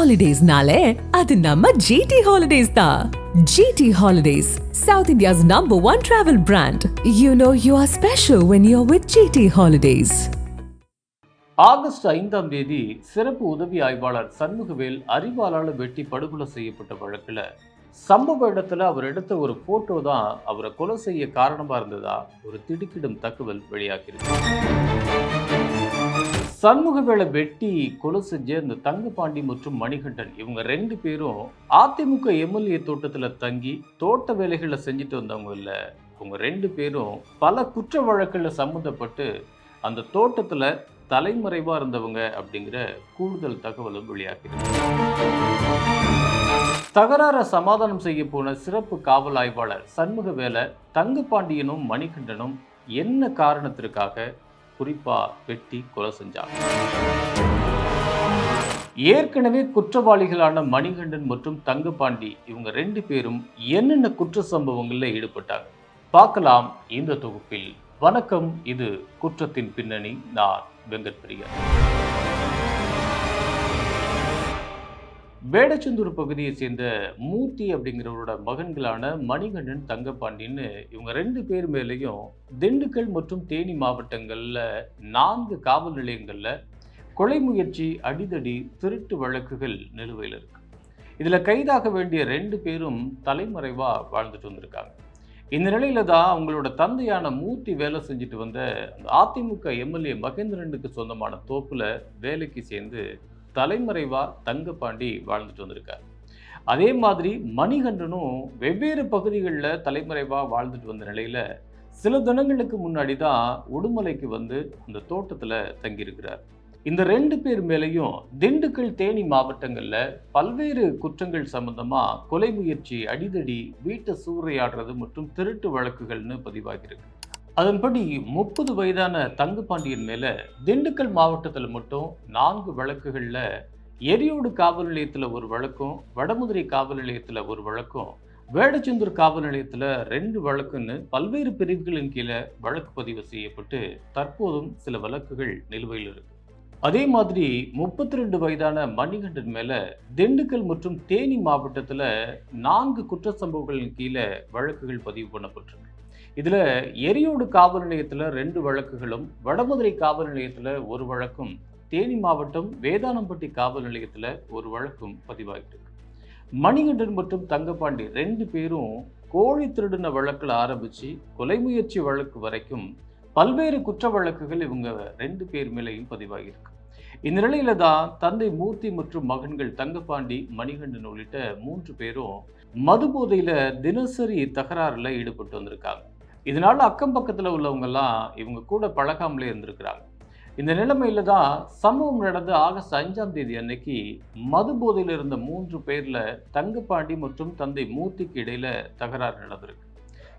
ஹாலிடேஸ்னாலே அது நம்ம ஜிடி ஹாலிடேஸ் தான் GT holidays South India's number one travel brand you know you are special when you are with GT holidays August ஐந்தாம் தேதி சிறப்பு உதவி ஆய்வாளர் சண்முகவேல் அறிவாளால் வெட்டி படுகொலை செய்யப்பட்ட வழக்கில் சம்பவ இடத்துல அவர் எடுத்த ஒரு போட்டோ தான் அவரை கொலை செய்ய காரணமாக இருந்ததா ஒரு திடுக்கிடும் தகவல் வெளியாகிருக்கு சண்முகவேலை வெட்டி கொலை செஞ்ச இந்த தங்கபாண்டி மற்றும் மணிகண்டன் இவங்க ரெண்டு பேரும் அதிமுக எம்எல்ஏ தோட்டத்தில் தங்கி தோட்ட வேலைகளை செஞ்சுட்டு வந்தவங்க இல்லை. இவங்க ரெண்டு பேரும் பல குற்ற வழக்கில் சம்மந்தப்பட்டு அந்த தோட்டத்தில் தலைமறைவாக இருந்தவங்க அப்படிங்கிற கூடுதல் தகவலும் வெளியாகிறது தகராற சமாதானம் செய்ய போன சிறப்பு காவல் ஆய்வாளர் சண்முகவேல தங்கபாண்டியனும் மணிகண்டனும் என்ன காரணத்திற்காக குறிப்பா வெட்டி கொலை செஞ்சாங்க. ஏற்கனவே குற்றவாளிகளான மணிகண்டன் மற்றும் தங்கபாண்டி இவங்க ரெண்டு பேரும் என்னென்ன குற்ற சம்பவங்களில் ஈடுபட்டாங்க? பார்க்கலாம் இந்த தொகுப்பில். வணக்கம் இது குற்றத்தின் பின்னணி. நான் வெங்கட் பிரியன் வேடச்சந்தூர் பகுதியை சேர்ந்த மூர்த்தி அப்படிங்கிறவரோட மகன்களான மணிகண்டன் தங்கப்பாண்டின்னு இவங்க ரெண்டு பேர் மேலேயும் திண்டுக்கல் மற்றும் தேனி மாவட்டங்களில் நான்கு காவல் நிலையங்களில் கொலை முயற்சி அடிதடி திருட்டு வழக்குகள் நிலுவையில் இருக்கு. இதில் கைதாக வேண்டிய ரெண்டு பேரும் தலைமறைவாக வாழ்ந்துட்டு வந்திருக்காங்க. இந்த நிலையில தான் அவங்களோட தந்தையான மூர்த்தி வேலை செஞ்சுட்டு வந்த அந்த அதிமுக எம்எல்ஏ மகேந்திரனுக்கு சொந்தமான தோப்பில் வேலைக்கு சேர்ந்து தலைமறைவாக தங்கப்பாண்டி வாழ்ந்துட்டு வந்திருக்கார். அதே மாதிரி மணிகண்டனும் வெவ்வேறு பகுதிகளில் தலைமறைவாக வாழ்ந்துட்டு வந்த நிலையில் சில தினங்களுக்கு முன்னாடி தான் உடுமலைக்கு வந்து அந்த தோட்டத்தில் தங்கியிருக்கிறார். இந்த ரெண்டு பேர் மேலேயும் திண்டுக்கல் தேனி மாவட்டங்களில் பல்வேறு குற்றங்கள் சம்பந்தமாக கொலை முயற்சி அடிதடி வீட்டை சூறையாடுறது மற்றும் திருட்டு வழக்குகள்னு பதிவாகியிருக்கு. அதன்படி முப்பது வயதான தங்குபாண்டியன் மேல திண்டுக்கல் மாவட்டத்தில் மட்டும் நான்கு வழக்குகள்ல எரியோடு காவல் நிலையத்தில் ஒரு வழக்கும் வடமுதிரை காவல் நிலையத்தில் ஒரு வழக்கும் வேடச்சந்தூர் காவல் நிலையத்தில் ரெண்டு வழக்குன்னு பல்வேறு பிரிவுகளின் கீழே வழக்கு பதிவு செய்யப்பட்டு தற்போதும் சில வழக்குகள் நிலுவையில் இருக்கு. அதே மாதிரி முப்பத்தி ரெண்டு வயதான மணிகண்டன் மேல திண்டுக்கல் மற்றும் தேனி மாவட்டத்தில் நான்கு குற்ற சம்பவங்களின் கீழே வழக்குகள் பதிவு பண்ணப்பட்டிருக்கு. இதில் எரியோடு காவல் நிலையத்தில் ரெண்டு வழக்குகளும் வடமதுரை காவல் நிலையத்தில் ஒரு வழக்கும் தேனி மாவட்டம் வேதானம்பட்டி காவல் நிலையத்தில் ஒரு வழக்கும் பதிவாகிட்டு மணிகண்டன் மற்றும் தங்கப்பாண்டி ரெண்டு பேரும் கோழி திருடின வழக்கில் ஆரம்பித்து கொலை முயற்சி வழக்கு வரைக்கும் பல்வேறு குற்ற வழக்குகள் இவங்க ரெண்டு பேர் மேலேயும் பதிவாகியிருக்கு. இந்த நிலையில தான் தந்தை மூர்த்தி மற்றும் மகன்கள் தங்கப்பாண்டி மணிகண்டன் உள்ளிட்ட மூன்று பேரும் மது போதையில தினசரி தகராறுல ஈடுபட்டு வந்திருக்காங்க. இதனால அக்கம் பக்கத்தில் உள்ளவங்கெல்லாம் இவங்க கூட பழகாமலே இருந்திருக்கிறாங்க. இந்த நிலைமையில தான் சம்பவம் நடந்த ஆகஸ்ட் அஞ்சாம் தேதி அன்னைக்கு மது போதையில் இருந்த மூன்று பேரில் தங்கப்பாண்டி மற்றும் தந்தை மூர்த்திக்கு இடையில தகராறு நடந்திருக்கு.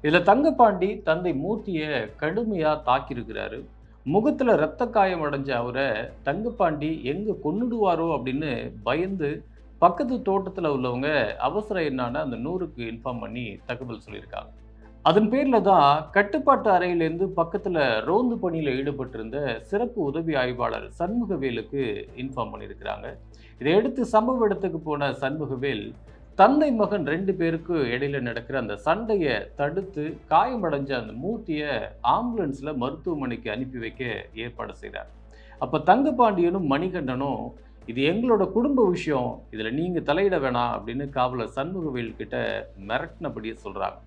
இதில் தங்கப்பாண்டி தந்தை மூர்த்தியை கடுமையாக தாக்கியிருக்கிறாரு. முகத்தில் ரத்த காயம் அடைஞ்ச அவரை தங்கப்பாண்டி எங்கே கொன்னுடுவாரோ அப்படின்னு பயந்து பக்கத்து தோட்டத்தில் உள்ளவங்க அவசர என்னான்னு அந்த நூறுக்கு இன்ஃபார்ம் பண்ணி தகவல் சொல்லியிருக்காங்க. அதன் பேரில் தான் கட்டுப்பாட்டு அறையிலேருந்து பக்கத்தில் ரோந்து பணியில் ஈடுபட்டிருந்த சிறப்பு உதவி ஆய்வாளர் சண்முகவேலுக்கு இன்ஃபார்ம் பண்ணியிருக்கிறாங்க. இதையடுத்து சம்பவ இடத்துக்கு போன சண்முகவேல் தந்தை மகன் ரெண்டு பேருக்கு இடையில நடக்கிற அந்த சண்டையை தடுத்து காயமடைஞ்ச அந்த மூர்த்தியை ஆம்புலன்ஸில் மருத்துவமனைக்கு அனுப்பி வைக்க ஏற்பாடு செய்கிறார் அப்போ தங்கபாண்டியனும் மணிகண்டனும் இது எங்களோட குடும்ப விஷயம் இதில் நீங்கள் தலையிட வேணாம் அப்படின்னு காவலர் சண்முகவேல் கிட்ட மிரட்டினபடியே சொல்கிறாங்க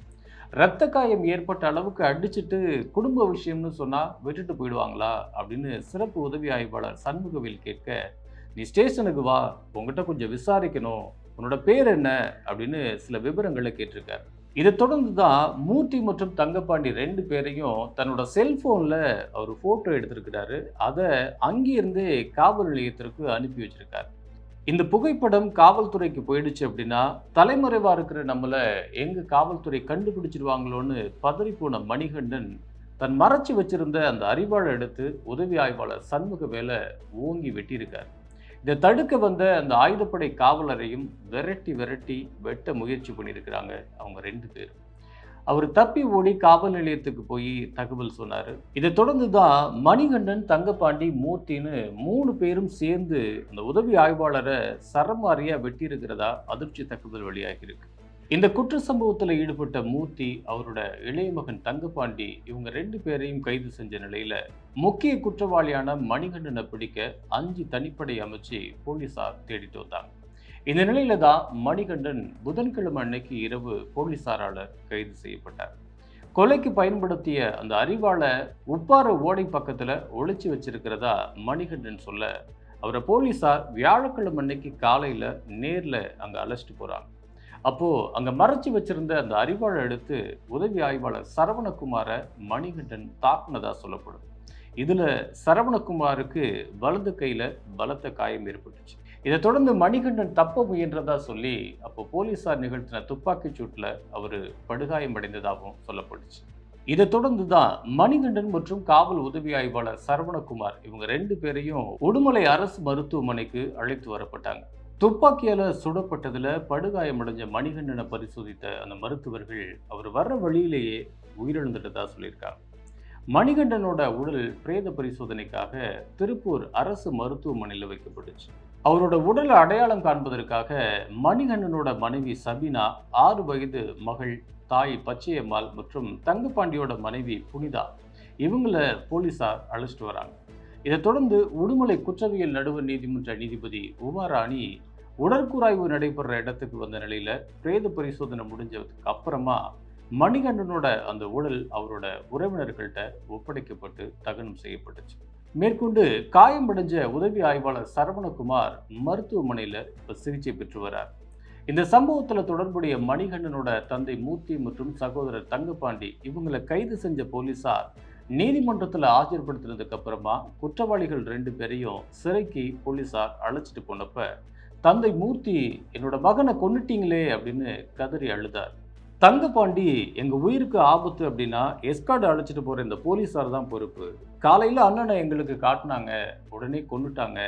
ரத்த காயம் ஏற்பட்ட அளவுக்கு அடிச்சுட்டு குடும்ப விஷயம்னு சொன்னால் விட்டுட்டு போயிடுவாங்களா அப்படின்னு சிறப்பு உதவி ஆய்வாளர் சண்முகவில் கேட்க நீ ஸ்டேஷனுக்கு வா உங்ககிட்ட கொஞ்சம் விசாரிக்கணும். உன்னோட பேர் என்ன? அப்படின்னு சில விவரங்களை கேட்டிருக்காரு. இதை தொடர்ந்து தான் மூர்த்தி மற்றும் தங்கப்பாண்டி ரெண்டு பேரையும் தன்னோட செல்ஃபோனில் அவர் ஃபோட்டோ எடுத்திருக்கிறாரு. அதை அங்கேருந்தே காவல் நிலையத்திற்கு அனுப்பி வச்சிருக்காரு. இந்த புகைப்படம் காவல்துறைக்கு போயிடுச்சு அப்படின்னா தலைமறைவாக இருக்கிற நம்மளை எங்கே காவல்துறை கண்டுபிடிச்சிருவாங்களோன்னு பதறிப்போன மணிகண்டன் தன் மறைச்சி வச்சிருந்த அந்த அறிவாளை எடுத்து உதவி ஆய்வாளர் சண்முக வேலை ஓங்கி வெட்டியிருக்கார். இதை தடுக்க வந்த அந்த ஆயுதப்படை காவலரையும் விரட்டி விரட்டி வெட்ட முயற்சி பண்ணியிருக்கிறாங்க அவங்க ரெண்டு பேரும். அவர் தப்பி ஓடி காவல் நிலையத்துக்கு போய் தகவல் சொன்னார். இதை தொடர்ந்து தான் மணிகண்டன் தங்கப்பாண்டி மூர்த்தின்னு மூணு பேரும் சேர்ந்து அந்த உதவி ஆய்வாளரை சரமாரியாக வெட்டியிருக்கிறதா அதிர்ச்சி தகவல் வெளியாகியிருக்கு. இந்த குற்ற சம்பவத்தில் ஈடுபட்ட மூர்த்தி அவரோட இளைய மகன் தங்கப்பாண்டி இவங்க ரெண்டு பேரையும் கைது செஞ்ச நிலையில முக்கிய குற்றவாளியான மணிகண்டனை பிடிக்க அஞ்சு தனிப்படை அமைச்சு போலீசார் தேடிட்டு வந்தாங்க. இந்த நிலையில தான் மணிகண்டன் புதன்கிழமை அன்னைக்கு இரவு போலீசாரால கைது செய்யப்பட்டார். கொலைக்கு பயன்படுத்திய அந்த அறிவாளை உப்பார ஓடை பக்கத்தில் ஒழிச்சு வச்சிருக்கிறதா மணிகண்டன் சொல்ல அவரை போலீசார் வியாழக்கிழமை அன்னைக்கு காலையில் நேரில் அங்கே அழைச்சிட்டு போகிறாங்க அப்போது அங்கே மறைச்சி வச்சிருந்த அந்த அறிவாளை எடுத்து உதவி ஆய்வாளர் சரவணகுமாரை மணிகண்டன் தாக்குனதாக சொல்லப்படும். இதில் சரவணகுமாருக்கு வலது கையில் பலத்த காயம் ஏற்பட்டுச்சு. இதை தொடர்ந்து மணிகண்டன் தப்ப முயன்றதா சொல்லி அப்போ போலீசார் நிகழ்த்தின துப்பாக்கிச் சூட்டில் அவர் படுகாயமடைந்ததாகவும் சொல்லப்பட்டுச்சு. இதை தொடர்ந்து தான் மணிகண்டன் மற்றும் காவல் உதவி ஆய்வாளர் சரவணகுமார் இவங்க ரெண்டு பேரையும் உடுமலை அரசு மருத்துவமனைக்கு அழைத்து வரப்பட்டாங்க. துப்பாக்கியால் சுடப்பட்டதில் படுகாயமடைஞ்ச மணிகண்டனை பரிசோதித்த அந்த மருத்துவர்கள் அவர் வர்ற வழியிலேயே உயிரிழந்துட்டதா சொல்லியிருக்காங்க. மணிகண்டனோட உடல் பிரேத பரிசோதனைக்காக திருப்பூர் அரசு மருத்துவமனையில் வைக்கப்பட்டுச்சு. அவரோட உடலை அடையாளம் காண்பதற்காக மணிகண்ணனோட மனைவி சபினா ஆறு வயது மகள் தாய் பச்சையம்மாள் மற்றும் தங்கப்பாண்டியோட மனைவி புனிதா. இவங்கள போலீசார் அழைச்சிட்டு வராங்க. இதைத் தொடர்ந்து உடுமலை குற்றவியல் நடுவர் நீதிமன்ற நீதிபதி உமாராணி உடற்கூராய்வு நடைபெற இடத்துக்கு வந்த நிலையில பிரேத பரிசோதனை முடிஞ்சதுக்கு அப்புறமா மணிகண்டனோட அந்த உடல் அவரோட உறவினர்கள்ட்ட ஒப்படைக்கப்பட்டு தகனம் செய்யப்பட்டுச்சு. மேற்கொண்டு காயமடைஞ்ச உதவி ஆய்வாளர் சரவணகுமார் மருத்துவமனையில் இப்போ சிகிச்சை பெற்று வரார். இந்த சம்பவத்தில் தொடர்புடைய மணிகண்டனோட தந்தை மூர்த்தி மற்றும் சகோதரர் தங்கப்பாண்டி இவங்களை கைது செஞ்ச போலீசார் நீதிமன்றத்தில் ஆஜர்படுத்தினதுக்கு அப்புறமா குற்றவாளிகள் ரெண்டு பேரையும் சிறைக்கு போலீசார் அழைச்சிட்டு போனப்ப தந்தை மூர்த்தி என்னோட மகனை கொண்டுட்டீங்களே அப்படின்னு கதறி அழுதார். தங்கப்பாண்டி எங்கள் உயிருக்கு ஆபத்து அப்படின்னா எஸ்கார்டு அழைச்சிட்டு போகிற இந்த போலீஸார் தான் பொறுப்பு. காலையில் அண்ணனை எங்களுக்கு காட்டினாங்க. உடனே கொண்டுட்டாங்க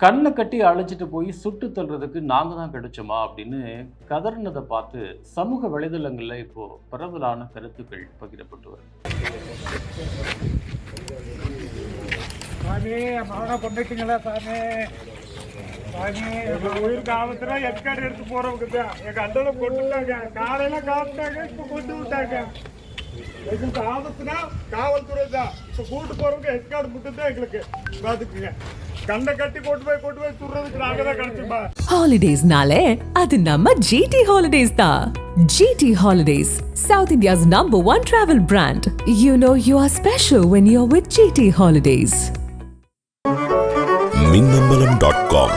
கண்ணை கட்டி அழைச்சிட்டு போய் சுட்டு தள்ளுறதுக்கு நாங்கள் தான் கிடைச்சோமா அப்படின்னு கதறினதை பார்த்து சமூக வலைதளங்களில் இப்போது பரவலான கருத்துக்கள் பகிரப்பட்டு வருது. சாமி கொண்டுட்டீங்களா சாமி? உயிருக்கு ஆபத்துனா எஸ்கார்டு எடுத்து போறவங்க தான் எங்க அண்ணனை கொண்டுட்டாங்க. காலையில காப்பிட்டாங்க இப்ப கொண்டு விட்டாங்க. எங்களுக்கு ஆபத்துனா காவல்துறை தான் இப்ப கூட்டு போறவங்க எஸ்கார்டு மட்டும் தான் எங்களுக்கு. பாத்துக்குங்க. கண்ணை கட்டி கொண்டு போய் கொண்டு போய் சுடுறதுக்கு நாங்க தான் கிடைச்சுப்பா ஹாலிடேஸ்னாலே அது நம்ம ஜிடி ஹாலிடேஸ் தான். GT holidays South India's number one travel brand you know you are special when you are with GT holidays Minnambalam dot com